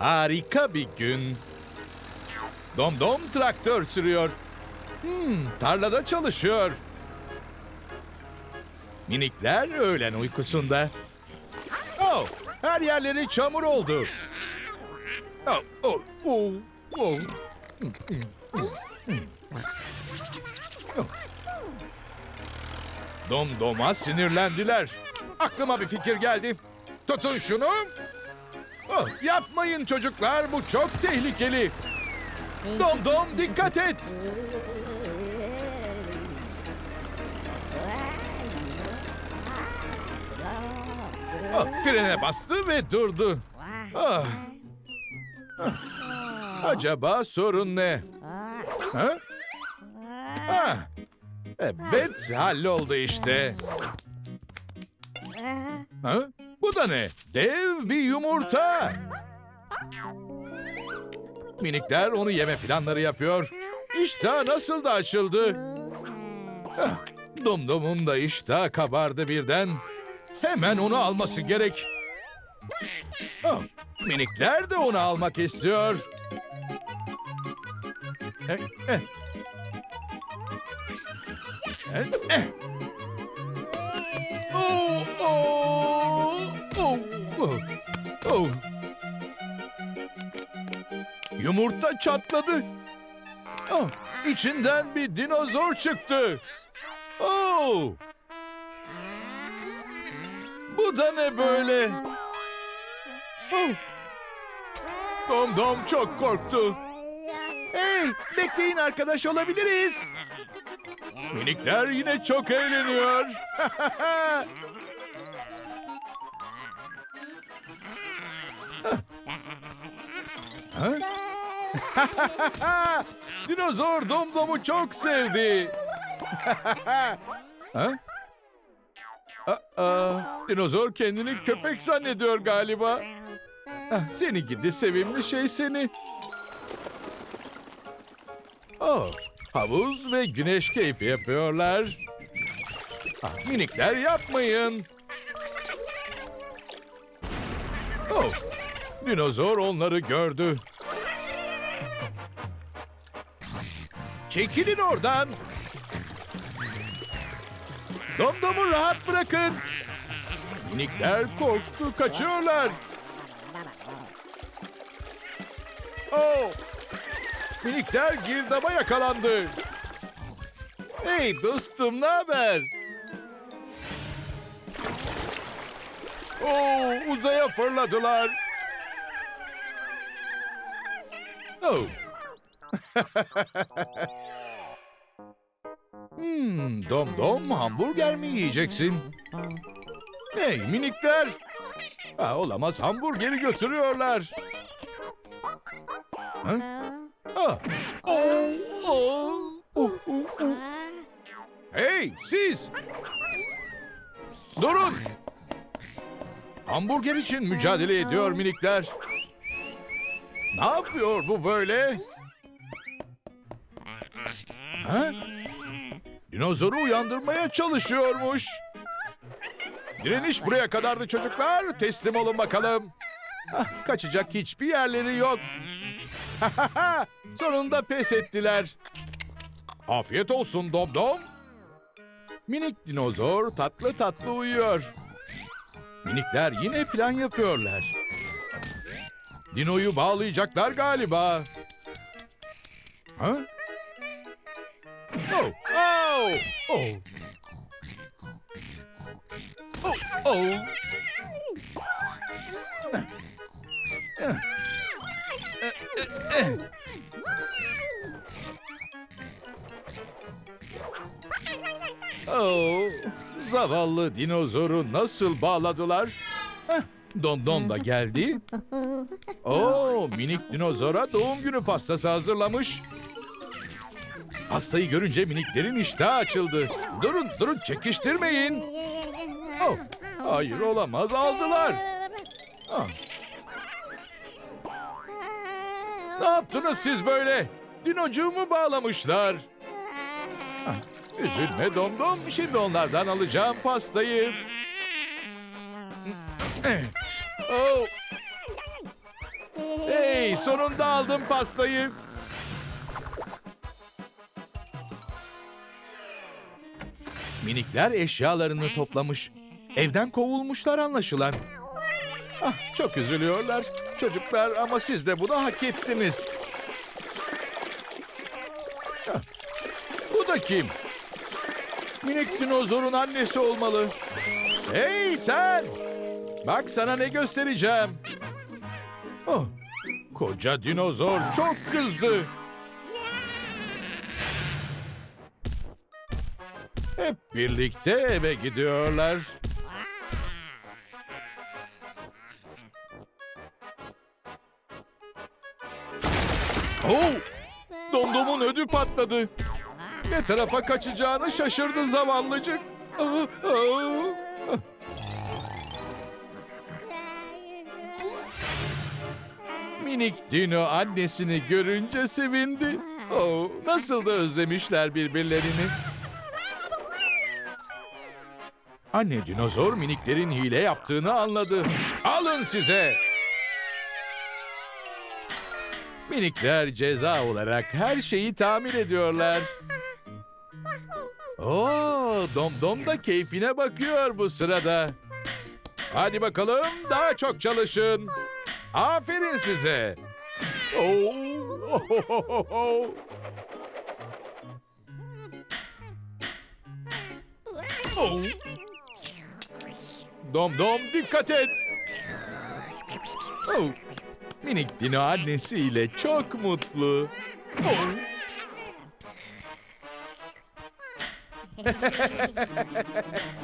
Harika bir gün. Domdom traktör sürüyor. Hmm, tarlada çalışıyor. Minikler öğlen uykusunda. Oh, her yerleri çamur oldu. Oh, oh, oh, oh. Domdoma sinirlendiler. Aklıma bir fikir geldi. Tutun şunu. Oh, yapmayın çocuklar, bu çok tehlikeli. Domdom dikkat et. Oh, frene bastı ve durdu. Ah. Acaba sorun ne? Ha? Ah. Evet, halloldu işte. Ha? Bu da ne? Dev bir yumurta. Minikler onu yeme planları yapıyor. İştah nasıl da açıldı. Dumdum'un da iştah kabardı birden. Hemen onu alması gerek. Ah, minikler de onu almak istiyor. Eh, eh. Eh, eh. Yumurta çatladı. Oh, içinden bir dinozor çıktı. Oh. Bu da ne böyle? Oh. Dom Dom çok korktu. Hey, bekleyin arkadaş olabiliriz. Minikler yine çok eğleniyor. Dinozor Domdom'u çok sevdi. ha? Aa, dinozor kendini köpek zannediyor galiba. Seni gidi sevimli şey seni. Oh, havuz ve güneş keyfi yapıyorlar. Ah, minikler yapmayın. Oh, dinozor onları gördü. Çekilin oradan. Domdom'u rahat bırakın. Minikler korktu, kaçıyorlar. Oh! Minikler girdaba yakalandı. Hey dostum, ne haber? Oh, uzaya fırladılar. Oh. Hmm, dom dom hamburger mi yiyeceksin? Hey minikler. Ha, olamaz hamburgeri götürüyorlar. Ah. Oh, oh, oh. Hey siz! Durun! Hamburger için mücadele ediyor minikler. Ne yapıyor bu böyle? Ha? Dinozoru uyandırmaya çalışıyormuş. Direniş buraya kadardı çocuklar. Teslim olun bakalım. Ah, kaçacak hiçbir yerleri yok. Sonunda pes ettiler. Afiyet olsun Dom Dom. Minik dinozor tatlı tatlı uyuyor. Minikler yine plan yapıyorlar. Dino'yu bağlayacaklar galiba. Ha? Oh, oh, oh. Oh, oh. Oh, zavallı dinozoru nasıl bağladılar? Heh, Don da geldi. Oo, minik dinozora doğum günü pastası hazırlamış. Pastayı görünce miniklerin iştahı açıldı. Durun, durun çekiştirmeyin. Oh, hayır olamaz aldılar. Ah. Ne yaptınız siz böyle? Dinocuğumu bağlamışlar. Ah, Üzülme domdom. Şimdi onlardan alacağım pastayı. Oh. Hey sonunda aldım pastayı. Minikler eşyalarını toplamış. Evden kovulmuşlar anlaşılan. Ah, çok üzülüyorlar. Çocuklar ama siz de bunu hak ettiniz. Ah, Bu da kim? Minik dinozorun annesi olmalı. Hey sen! Bak sana ne göstereceğim. Oh, koca dinozor çok kızdı. Hep birlikte eve gidiyorlar. Oh! Domdom'un ödü patladı. Ne tarafa kaçacağını şaşırdı zavallıcık. Minik Dino annesini görünce sevindi. Oh, nasıl da özlemişler birbirlerini. Anne dinozor miniklerin hile yaptığını anladı. Alın size. Minikler ceza olarak her şeyi tamir ediyorlar. Oo, Domdom da keyfine bakıyor bu sırada. Hadi bakalım daha çok çalışın. Aferin size. Oo, ohohoho. Oo. Dom dom dikkat et. Oh. Minik Dino annesiyle çok mutlu. Oh.